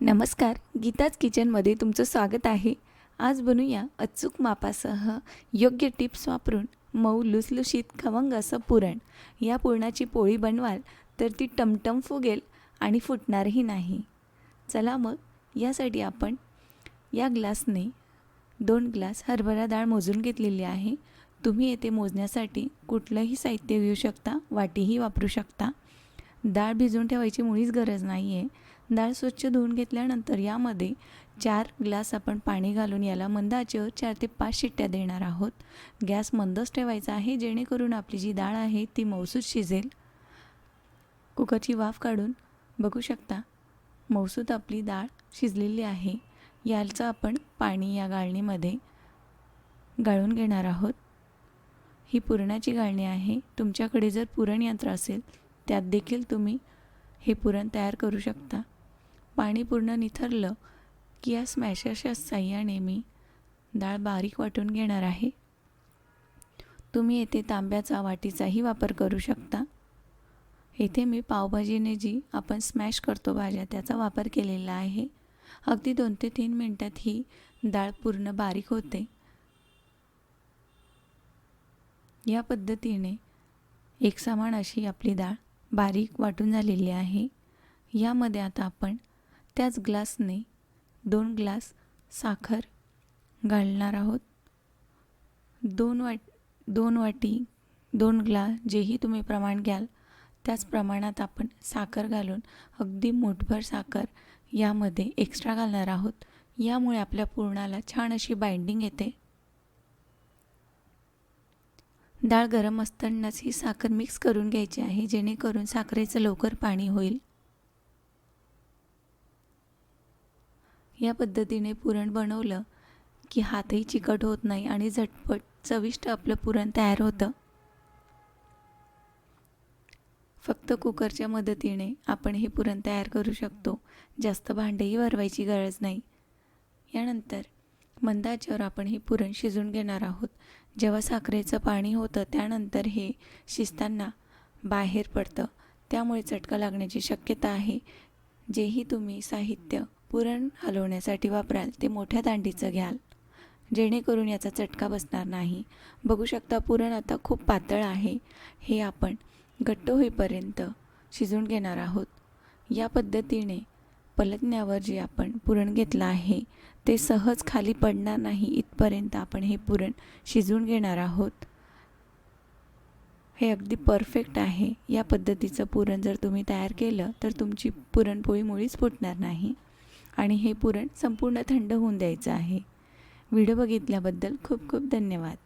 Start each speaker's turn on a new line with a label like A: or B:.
A: नमस्कार गीताज किचनमध्ये तुमचं स्वागत आहे. आज बनूया अचूक मापासह योग्य टिप्स वापरून मऊ लुसलुशीत खवंग असं पुरण. या पुरणाची पोळी बनवाल तर ती टमटम फुगेल आणि फुटणारही नाही. चला मग यासाठी आपण या ग्लासने दोन ग्लास हरभरा डाळ मोजून घेतलेली आहे. तुम्ही येथे मोजण्यासाठी कुठलंही साहित्य घेऊ शकता वाटीही वापरू शकता. डाळ भिजून ठेवायची मुळीच गरज नाही आहे डाळ स्वच्छ धुवून घेतल्यानंतर यामध्ये चार ग्लास आपण पाणी घालून याला मंद आचेवर चार ते पाच शिट्ट्या देणार आहोत. गॅस मंदच ठेवायचा आहे जेणेकरून आपली जी डाळ आहे ती मौसूद शिजेल. कुकरची वाफ काढून बघू शकता मौसूद आपली डाळ शिजलेली आहे. याचं आपण पाणी या गाळणीमध्ये गाळून घेणार आहोत. ही पुरणाची गाळणी आहे. तुमच्याकडे जर पुरणयंत्र असेल त्यात देखील तुम्ही हे पुरण तयार करू शकता. पाणी पूर्ण निथरलं की या स्मॅशरच्या साह्याने मी डाळ बारीक वाटून घेणार आहे. तुम्ही येथे तांब्याचा वाटीचाही वापर करू शकता. येथे मी पावभाजीने जी आपण स्मॅश करतो भाज्या त्याचा वापर केलेला आहे. अगदी दोन ते तीन मिनटात ही डाळ पूर्ण बारीक होते. या पद्धतीने एकसमान अशी आपली डाळ बारीक वाटून झालेली आहे. यामध्ये आता आपण त्याच ग्लासने दोन ग्लास साखर घालणार आहोत. दोन वाट दोन वाटी दोन ग्लास जेही तुम्ही प्रमाण घ्याल त्याच प्रमाणात आपण साखर घालून अगदी मोठभर साखर यामध्ये एक्स्ट्रा घालणार आहोत. यामुळे आपल्या पुरणाला छान अशी बाइंडिंग येते. डाळ गरम असतानाच ही साखर मिक्स करून घ्यायची आहे जेणेकरून साखरेचं लवकर पाणी होईल. या पद्धतीने पुरण बनवलं की हातही चिकट होत नाही आणि झटपट चविष्ट आपलं पुरण तयार होतं. फक्त कुकरच्या मदतीने आपण हे पुरण तयार करू शकतो. जास्त भांडेही भरवायची गरज नाही. यानंतर मंदाच्यावर आपण हे पुरण शिजून घेणार आहोत. जेव्हा साखरेचं पाणी होतं त्यानंतर हे शिजताना बाहेर पडतं. त्यामुळे चटका लागण्याची शक्यता आहे. जेही तुम्ही साहित्य पुरण हलवण्यासाठी वापराल ते मोठ्या दांडीचं घ्याल. जेणेकरून याचा चटका बसणार नाही. बघू शकता पुरण आता खूप पातळ आहे. हे आपण घट्ट होईपर्यंत शिजून घेणार आहोत. या पद्धतीने पलटण्यावर जे आपण पुरण घेतलं आहे ते सहज खाली पडणार नाही इथपर्यंत आपण हे पुरण शिजून घेणार आहोत. हे अगदी परफेक्ट आहे. या पद्धतीचं पुरण जर तुम्ही तयार केलं तर तुमची पुरणपोळी मुळीच फुटणार नाही. आणि हे पुरण संपूर्ण थंड होऊन द्यायचं आहे. व्हिडिओ बघितल्याबद्दल खूप खूप धन्यवाद.